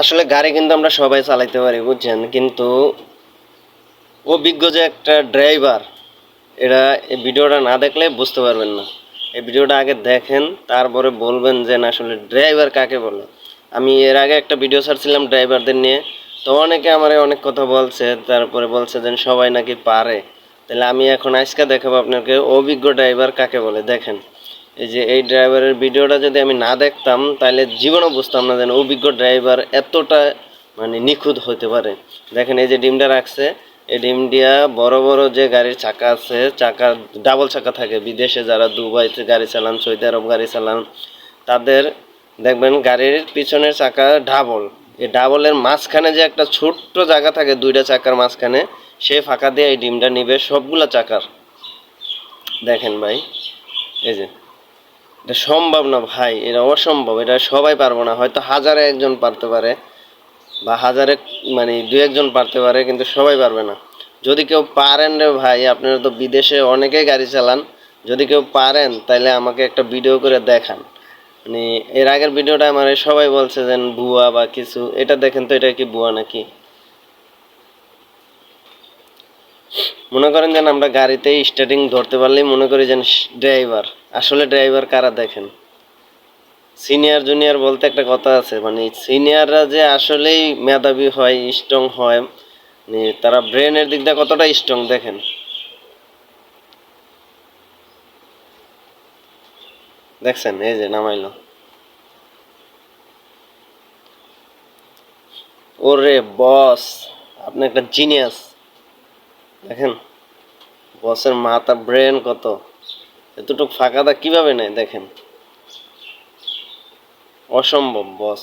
আসলে গাড়ি কিন্তু আমরা সবাই চালাইতে পারি, বুঝছেন? কিন্তু অভিজ্ঞ যে একটা ড্রাইভার এটা এই ভিডিওটা না দেখলে বুঝতে পারবেন না। এই ভিডিওটা আগে দেখেন, তারপরে বলবেন যে, না, আসলে ড্রাইভার কাকে বলে? আমি এর আগে একটা ভিডিও ছাড়ছিলাম ড্রাইভারদের নিয়ে, তো অনেকে আমার অনেক কথা বলছে, তারপরে বলছে যে, সবাই নাকি পারে? তাহলে আমি এখন আজকে দেখাবো আপনাকে অভিজ্ঞ ড্রাইভার কাকে বলে, দেখেন। এই যে এই ড্রাইভারের ভিডিওটা যদি আমি না দেখতাম, তাহলে জীবনও বুঝতাম না যেন অভিজ্ঞ ড্রাইভার এতটা মানে নিখুঁত হতে পারে। দেখেন এই যে ডিমটা রাখছে, এই ডিম দিয়া বড় বড় যে গাড়ির চাকা আছে চাকা ডাবল চাকা থাকে। বিদেশে যারা দুবাইতে গাড়ি চালান, সৌদি আরব গাড়ি চালান, তাদের দেখবেন গাড়ির পিছনের চাকা ডাবল এই ডাবলের মাঝখানে যে একটা ছোট্ট জায়গা থাকে, দুইটা চাকার মাঝখানে, সে ফাঁকা দিয়ে এই ডিমটা নিবে সবগুলো চাকার। দেখেন ভাই, এই যে। এটা সম্ভব না ভাই, এটা অসম্ভব, এটা সবাই পারব না। হয়তো হাজারে একজন পারতে পারে বা হাজারে মানে দু একজন পারতে পারে, কিন্তু সবাই পারবে না। যদি কেউ পারেন রে ভাই, আপনারা তো বিদেশে অনেকেই গাড়ি চালান। যদি কেউ পারেন তাহলে আমাকে একটা ভিডিও করে দেখান। মানে এর আগের ভিডিওটা আমার সবাই বলছে যে ভুয়া বা কিছু। এটা দেখেন তো, এটা কি ভুয়া নাকি? মনে করেন যেন আমরা গাড়িতে স্টার্টিং ধরতে পারলেই মনে করি যেন ড্রাইভার আসলে ড্রাইভার কারা দেখেন? সিনিয়র জুনিয়র বলতে একটা কথা আছে মানে সিনিয়ররা যে আসলেই মেধাবী হয় স্ট্রং হয় মানে তারা ব্রেনের দিক দিয়ে কতটা স্ট্রং দেখেন? দেখছেন? এই যে নামাইলো। ওরে বস আপনি একটা জিনিয়াস দেখেন বসের মাথা ব্রেন কত? এতটুকু ফাঁকাটা কীভাবে নেয়? দেখেন। অসম্ভব বস।